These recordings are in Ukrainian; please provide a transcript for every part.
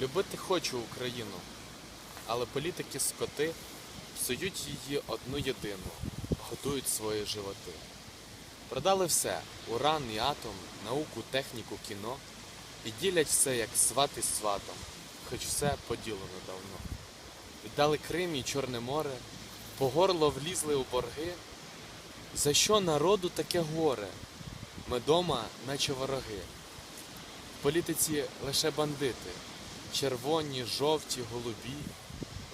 Любити хочу Україну, але політики скоти псують її одну єдину, готують свої животи. Продали все уран і атом, науку, техніку, кіно і ділять все, як сват із сватом, хоч все поділено давно. Віддали Крим і Чорне море, по горло влізли у борги. За що народу таке горе? Ми дома, наче вороги. В політиці лише бандити, червоні, жовті, голубі,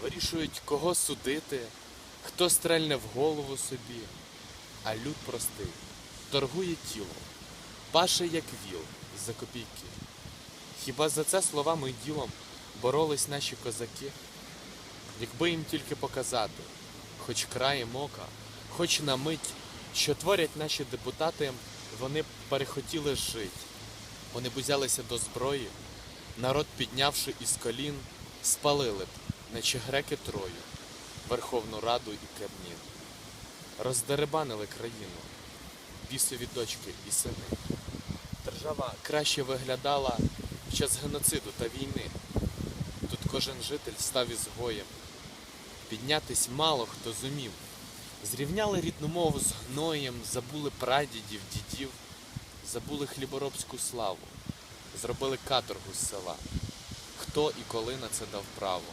вирішують, кого судити, хто стрельне в голову собі, а люд простий, торгує тілом, паше як віл за копійки. Хіба за це словами і ділом боролись наші козаки? Якби їм тільки показати, хоч краєм ока, хоч на мить, що творять наші депутати, вони б перехотіли жить. Вони б узялися до зброї, народ, піднявши із колін, спалили б, наче греки Трою, Верховну Раду і Кабмін. Роздеребанили країну, бісові дочки і сини. Держава краще виглядала в час геноциду та війни. Тут кожен житель став ізгоєм. Піднятись мало хто зумів. Зрівняли рідну мову з гноєм, забули прадідів, дідів, забули хліборобську славу, зробили каторгу з села. Хто і коли на це дав право,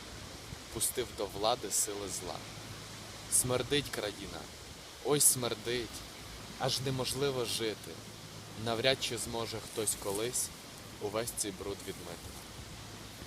пустив до влади сили зла. Смердить країна, ой смердить, аж неможливо жити. Навряд чи зможе хтось колись увесь цей бруд відмити.